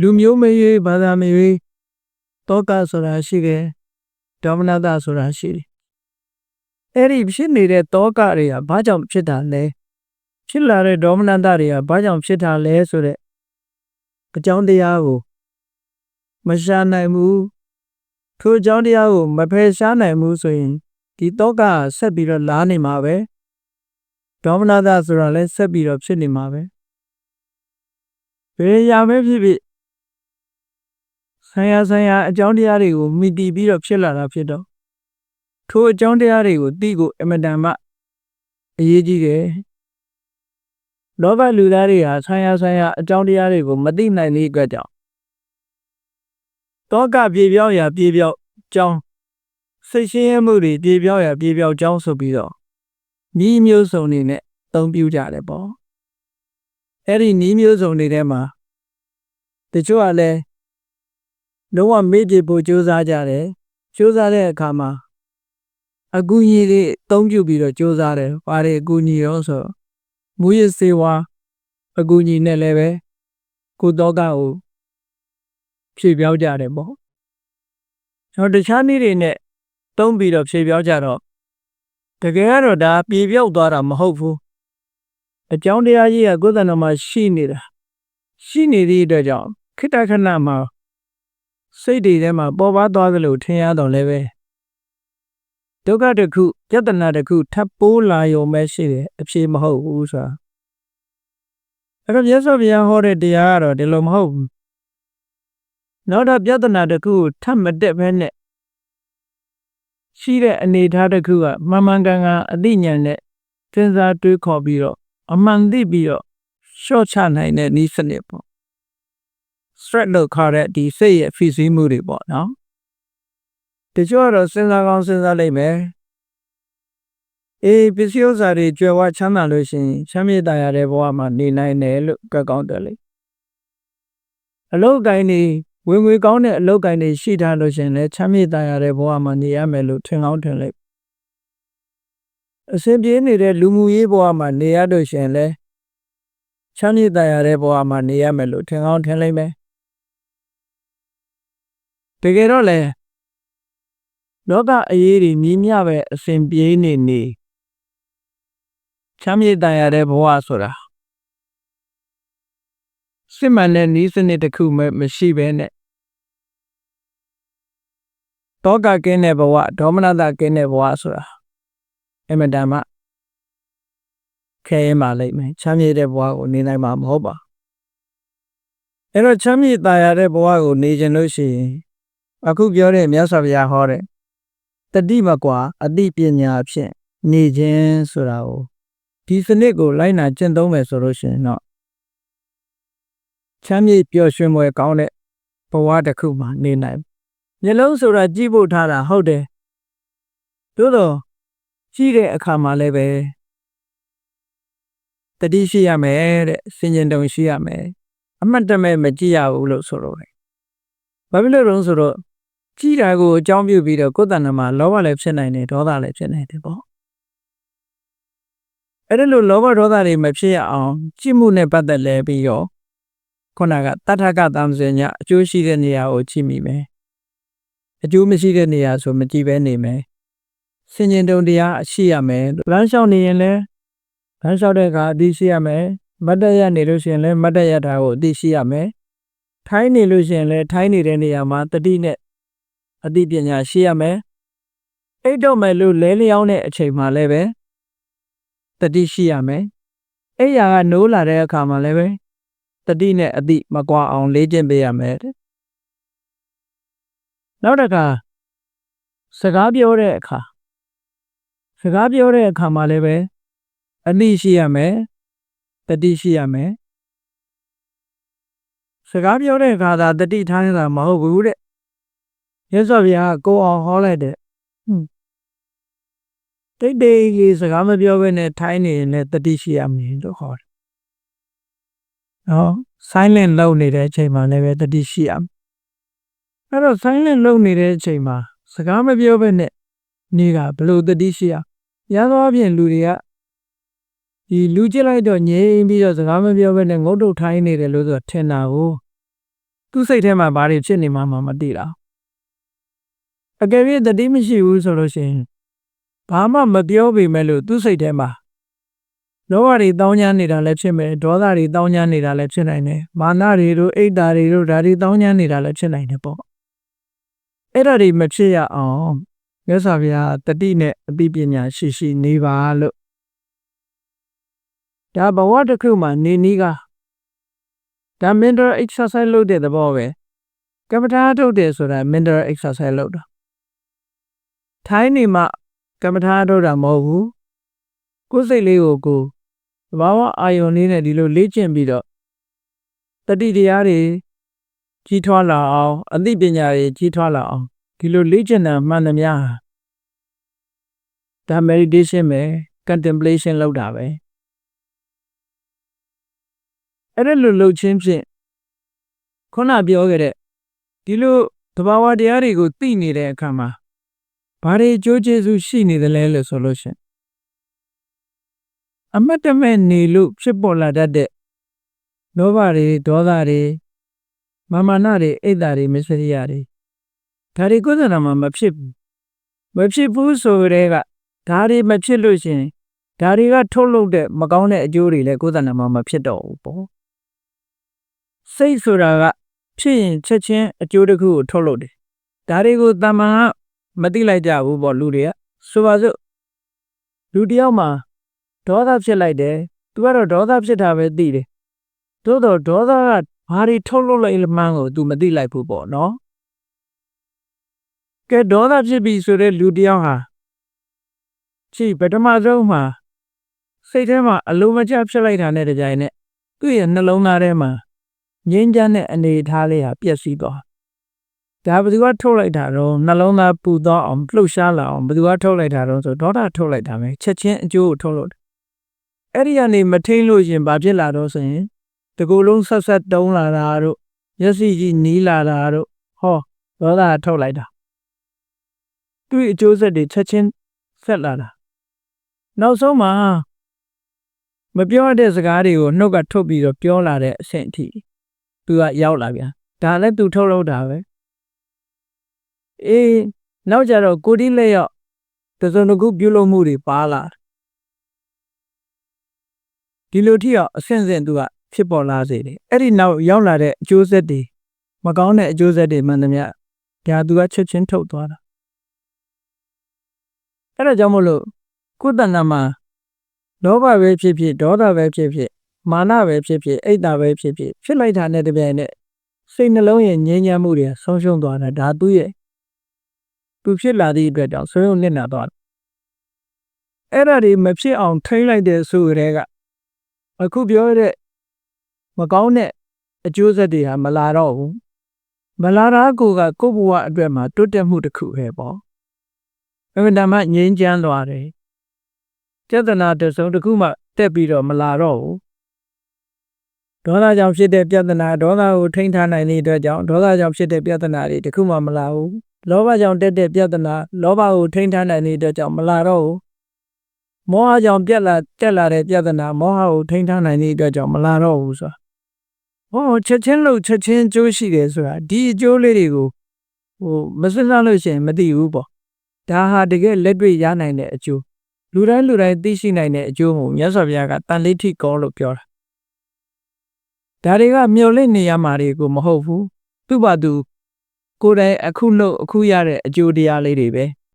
လူမျိုးမရွေးဘာသာမရွေးတောကဆိုတာရှိတယ်ဒေါမနတဆိုတာရှိတယ်အဲ့ဒီဖြစ်နေတဲ့တောကတွေကဘာကြောင့်ဖြစ်တာလဲဖြစ်လာတဲ့ဒေါမနတတွေကဘာကြောင့်ဖြစ်တာလဲဆိုတဲ့အကြောင်းတရားကိုမရှာနိုင်ဘူးထိုအကြောင်းတရားကိုမဖယ်ရှားနိုင်ဘူးဆိုရင်ဒီတောကဆက်ပြီးတော့လာနေမှာပဲဒေါမနတဆိုတာလည်းဆက်ပြီးတော့ဖြစ်နေမှာပဲဘယ်ရာပဲဖြစ်ဖြစ် ဆရာဆရာအကြောင်းတရားတွေကိုမိတီးပြီးတော့ဖြစ်လာတာဖြစ်တော့ထိုအကြောင်းတရားတွေကိုသိကိုအမတန်မှအရေးကြီးတယ်လောဘလူသားတွေဟာဆရာဆရာအကြောင်းတရားတွေကိုမသိနိုင်တဲ့အတွက်ကြောင့်တောကပြေပြောင်းရာပြေပြောင်းကြောင်းစိတ်ရှင်းရမှုတွေပြေပြောင်းရာပြေပြောင်းကြောင်းဆိုပြီးတော့ဤမျိုးစုံနေနဲ့အသုံးပြုကြတယ်ပေါ့အဲ့ဒီဤမျိုးစုံတွေထဲမှာတချို့ကလည်း လုံးဝမေ့ပြေဖို့ကြိုးစားကြတယ်ကြိုးစားတဲ့အခါမှာအကူအညီတွေအသုံးပြုပြီးတော့ကြိုးစားတယ်။ဘာတွေအကူအညီရောဆိုမူရစေဝါအကူအညီနဲ့လည်းပဲကိုယ်တော့ကကိုဖြည့်ပြောင်းကြတယ်ပေါ့။ကျွန်တော်တခြားနည်းတွေနဲ့သုံးပြီးတော့ဖြည့်ပြောင်းကြတော့တကယ်ကတော့ဒါပြေပြောက်သွားတာမဟုတ်ဘူး။အကြောင်းတရားကြီးကကိုယ်တဏ္ဍာမှာရှိနေတာရှိနေသည့်အတွက်ကြောင့်ခိတ္တခဏမှာ စိတ်တွေထဲမှာပေါ်ပါသွားသလိုထင်ရတော့လည်းပဲဒုက္ခတစ်ခုပြဿနာတစ်ခုထပ်ပိုးလာရုံပဲရှိတယ်အဖြေမဟုတ်ဘူးဆိုတာအဲ့တော့မြတ်စွာဘုရားဟောတဲ့တရားကတော့ဒီလိုမဟုတ်ဘူးနောက်တော့ပြဿနာတစ်ခုကိုထပ်မတက်ဘဲနဲ့ရှိတဲ့အနေအထားတစ်ခုကမှန်မှန်ကန်ကန်အသိဉာဏ်နဲ့စဉ်းစားတွေးခေါ်ပြီးတော့အမှန်သိပြီးတော့ရှော့ချနိုင်တဲ့နည်းစနစ်ပေါ့ stress လို့ခေါ်တဲ့ဒီစိတ်ရဲ့ဖိစီးမှုတွေပေါ့နော်တချို့ကတော့စဉ်းစားကောင်းစဉ်းစားလိုက်မယ်အေးပစ္စည်းဥစ္စာတွေကြွယ်ဝချမ်းသာလို့ရှိရင်ချမ်းမြေ့တာရတဲ့ဘဝမှာနေနိုင်တယ်လို့ကကောင်းတယ်လေအလုတ်ကိုင်းနေဝင်ငွေကောင်းတဲ့အလုတ်ကိုင်းတွေရှိထားလို့ရှိရင်လည်းချမ်းမြေ့တာရတဲ့ဘဝမှာနေရမယ်လို့ထင်ကောင်းထင်လိုက်အစဉ်ပြေးနေတဲ့လူမှုရေးဘဝမှာနေရလို့ရှိရင်လည်းချမ်းမြေ့တာရတဲ့ဘဝမှာနေရမယ်လို့ထင်ကောင်းထင်လိုက်မယ် တကယ်တော့လေလောကအရေးတွေမြင်းမြပဲအစဉ်ပြေးနေနေချမ်းမြေတန်ရတဲ့ဘဝဆိုတာစစ်မှန်တဲ့ဤစနစ်တစ်ခုမှမရှိဘဲနဲ့တောကကင်းတဲ့ဘဝဒေါမနတာကင်းတဲ့ဘဝဆိုတာအမတန်မှခဲမှလိမ့်မယ်ချမ်းမြေတဲ့ဘဝကိုနေနိုင်မှာမဟုတ်ပါအဲ့တော့ချမ်းမြေတာရတဲ့ဘဝကိုနေကြလို့ရှိရင် အခုပြောတဲ့မြတ်စွာဘုရားဟောတဲ့တတိမကွာအတိပညာဖြင့်နေခြင်းဆိုတာကိုဒီစနစ်ကိုလိုက်နာကျင့်သုံးမယ်ဆိုလို့ရှိရင်တော့ချမ်းမြေ့ပျော်ရွှင်ပွဲကောင်းတဲ့ဘဝတစ်ခုမှာနေနိုင်မျက်လုံးဆိုတာကြည့်ဖို့ထားတာဟုတ်တယ်သို့တော့ကြည့်တဲ့အခါမှာလည်းပဲတတိရှိရမယ်တဲ့စင်ကြင်တုံရှိရမယ်အမှတ်တမဲ့မကြည့်ရဘူးလို့ဆိုလို့ဘာဖြစ်လို့လဲဆိုတော့ ကြည်တာကိုအကြောင်းပြုပြီးတော့ကိုယ်တဏ္ဍာမှာလောဘလည်းဖြစ်နိုင်တယ်ဒေါသလည်းဖြစ်နိုင်တယ်ပေါ့အဲ့ဒါလို့လောဘဒေါသတွေမဖြစ်ရအောင်ကြည်မှုနဲ့ပတ်သက်လဲပြီးတော့ခုနကတထကသံစင်ညအကျိုးရှိတဲ့နေရာကိုကြည့်မိမယ်အကျိုးမရှိတဲ့နေရာဆိုမကြည့်ပဲနေမယ်စင်ကျင်တုံတရားအရှိရမယ်လမ်းလျှောက်နေရင်လည်းလမ်းလျှောက်တဲ့အခါအသိရှိရမယ်မတ်တရနေလို့ရှိရင်လည်းမတ်တရတာကိုအသိရှိရမယ်ထိုင်းနေလို့ရှိရင်လည်းထိုင်းနေတဲ့နေရာမှာတတိနဲ့ အသိပညာရှိရမယ်အိတ်တော့မယ်လို့လဲလျောင်းတဲ့အချိန်မှာလည်းပဲတတိရှိရမယ်အဲ့ရကနိုးလာတဲ့အခါမှာလည်းပဲတတိနဲ့အသိမကွာအောင်လေ့ကျင့်ပေးရမယ်နောက်တစ်ခါစကားပြောတဲ့အခါစကားပြောတဲ့အခါမှာလည်းပဲအသိရှိရမယ်တတိရှိရမယ်စကားပြောတဲ့အခါသာတတိထားနေတာမဟုတ်ဘူးတဲ့ ရသော်ဗျာကိုအောင်ဟောလိုက်တဲ့တိတ်တိတ်ကြီးစကားမပြောဘဲနဲ့ထိုင်းနေရင်လည်းတတိရှိရမယ်လို့ဟောတယ်နော် silent လုပ်နေတဲ့အချိန်မှာလည်းပဲတတိရှိရမယ်အဲ့တော့ silent လုပ်နေတဲ့အချိန်မှာစကားမပြောဘဲနဲ့နေကဘလို့တတိရှိရရသောအပြင်လူတွေကဒီလူကြည့်လိုက်တော့ငြိမ်ပြီးတော့စကားမပြောဘဲနဲ့ငုတ်တုတ်ထိုင်းနေတယ်လို့ဆိုထင်တာကိုသူ့စိတ်ထဲမှာဘာတွေဖြစ်နေမှမမသိတာ အကယ်၍တတိမရှိဘူးဆိုလို့ရှိရင်ဘာမှမပြောပေမဲ့လို့သူ့စိတ်ထဲမှာလောဘတွေတောင်းကျမ်းနေတာလည်းဖြစ်မယ်ဒေါသတွေတောင်းကျမ်းနေတာလည်းဖြစ်နိုင်တယ်မာနတွေတို့အိတ်တာတွေတို့ဒါတွေတောင်းကျမ်းနေတာလည်းဖြစ်နိုင်တယ်ပေါ့အဲ့ဒါတွေမဖြစ်ရအောင်မြတ်စွာဘုရားတတိနဲ့အသိပညာရှိရှိနေပါလို့ဒါဘဝတစ်ခုမှာနေနီးကဒါ mental exercise လုပ်တဲ့သဘောပဲကမ္မထာထုတ်တယ်ဆိုတာ mental exercise လုပ်တာ ထိုင်းနေမှာကမ္မထာထုတ်တာမဟုတ်ဘူးကိုယ်စိတ်လေးကိုကိုယ်သဘာဝအာယုန်လေးနဲ့ဒီလိုလေ့ကျင့်ပြီးတော့တတိတရားတွေကြီးထွားလာအောင်အသိပညာတွေကြီးထွားလာအောင်ဒီလိုလေ့ကျင့်တာမှန်သမျှဟာဒါ meditation ပဲ contemplation လုပ်တာပဲအဲ့ဒါလိုလှုပ်ချင်းဖြင့်ခုနပြောခဲ့တဲ့ဒီလိုသဘာဝတရားတွေကိုသိနေတဲ့အခါမှာ ဘာတွေအကျိုးကျေးဇူးရှိနေသလဲလို့ဆိုလို့ရှရင်အမတ်တမဲ့နေလို့ဖြစ်ပေါ်လာတတ်တဲ့လောဘတွေဒေါသတွေမာမာနတွေအိတ်တာတွေမစ္စရိယတွေဒါတွေကိုယ်စနာမှာမဖြစ်ဘူးမဖြစ်ဘူးဆိုတဲ့ကဒါတွေမဖြစ်လို့ရှရင်ဒါတွေကထုတ်လုပ်တဲ့မကောင်းတဲ့အကျိုးတွေလည်းကိုယ်စနာမှာမဖြစ်တော့ဘူးပေါ့စိတ်ဆိုတာကဖြစ်ရင်ချက်ချင်းအကျိုးတစ်ခုကိုထုတ်လုပ်တယ်ဒါတွေကိုတမန်က မသိလိုက်ကြဘူးပေါ့လူတွေကဆိုပါစို့လူတယောက်မှာဒေါသဖြစ်လိုက်တယ်သူကတော့ဒေါသဖြစ်တာပဲသိတယ်သို့တော့ဒေါသကဘာတွေထုတ်လုပ်လိုက်မှန်းကို तू မသိလိုက်ဘူးပေါ့နော်ကဲဒေါသဖြစ်ပြီဆိုတဲ့လူတယောက်ဟာကြည့်ပထမဆုံးမှာစိတ်ထဲမှာအလိုမကျဖြစ်လိုက်တာနဲ့တကြိုင်နဲ့သူ့ရဲ့နှလုံးသားထဲမှာငြင်းချမ်းတဲ့အနေအထားလေးဟာပျက်စီးသွား ဒါဘယ်သူကထုတ်လိုက်တာတော့နှလုံးသားပူသွားအောင်လှုပ်ရှားလာအောင်ဘယ်သူကထုတ်လိုက်တာတော့ဆိုဒေါသထုတ်လိုက်တာပဲချက်ချင်းအကျိုးကိုထုတ်လို့အဲ့ဒီကနေမထိန်လို့ရင်ဘာဖြစ်လာတော့ဆိုရင်တကူလုံးဆက်ဆက်တုံးလာတာတို့မျက်စိကြီးနီးလာတာတို့ဟောဒေါသထုတ်လိုက်တာသူ့အကျိုးဆက်တွေချက်ချင်းဆက်လာတာနောက်ဆုံးမှာမပြောတဲ့စကားတွေကိုနှုတ်ကထုတ်ပြီးတော့ပြောလာတဲ့အဆင့်အထိသူကရောက်လာပြန်ဒါလည်းသူထုတ်လို့တာပဲ အေးနောက်ကြတော့ကိုတိလက်ရောက်တစုံတစ်ခုပြုလုပ်မှုတွေပါလာဒီလိုထိအောင်အဆင့်ဆင့်သူကဖြစ်ပေါ်လာစေတယ်အဲ့ဒီနောက်ရောက်လာတဲ့အကျိုးဆက်တွေမကောင်းတဲ့အကျိုးဆက်တွေမှန်သမျှဒါသူကချက်ချင်းထုတ်သွားတာအဲ့ဒါကြောင့်မလို့ကိုယ်တဏ္ဍာမှာလောဘပဲဖြစ်ဖြစ်ဒေါသပဲဖြစ်ဖြစ်မာနပဲဖြစ်ဖြစ်အိတ်တာပဲဖြစ်ဖြစ်ဖြစ်လိုက်တာနဲ့တပြိုင်နက်စိတ်နှလုံးရဲ့ငြိမ်းချမ်းမှုတွေဆုံးရှုံးသွားတာဒါသူ့ရဲ့ သူဖြစ်လာသည့်အတွက်ကြောင့်ဆွေးရုံနစ်နာသွားတယ်အဲ့ဒါတွေမဖြစ်အောင်ထိမ့်လိုက်တဲ့ဆိုရဲကအခုပြောတဲ့မကောင်းတဲ့အကျိုးဆက်တွေဟာမလာတော့ဘူးမလာတာကိုကကိုယ့်ဘဝအတွက်မှာတိုးတက်မှုတစ်ခုပဲပေါ့အမှန်တမ်းငြိမ်းချမ်းသွားတယ်ចេတနာတစုံတစ်ခုမှတက်ပြီးတော့မလာတော့ဘူးဒေါသကြောင့်ဖြစ်တဲ့ပြဿနာဒေါသကိုထိန်းထားနိုင်တဲ့အတွက်ကြောင့်ဒေါသကြောင့်ဖြစ်တဲ့ပြဿနာတွေတခုမှမလာဘူး လောဘကြောင့်တက်တဲ့ပြဿနာလောဘကိုထိန်းထားနိုင်တဲ့အတွက်ကြောင့်မလာတော့ဘူးမောဟကြောင့်ပြက်လာတက်လာတဲ့ပြဿနာမောဟကိုထိန်းထားနိုင်တဲ့အတွက်ကြောင့်မလာတော့ဘူးဆိုတာဟောချက်ချင်းလို့ချက်ချင်းကျိုးရှိတယ်ဆိုတာဒီအကျိုးလေးတွေကိုဟိုမစစလို့ရှိရင်မသိဘူးပေါ့ဒါဟာတကယ်လက်တွေ့ရနိုင်တဲ့အကျိုးလူတိုင်းလူတိုင်းသိရှိနိုင်တဲ့အကျိုးကိုမြတ်စွာဘုရားကတန်လေးထိကောလို့ပြောတာဒါတွေကမျော်လင့်နေရမှာတွေကိုမဟုတ်ဘူးသူ့ဘာသူ ကိုယ်တိုင်အခုလို့အခုရတဲ့အကျိုးတရားလေးတွေပဲ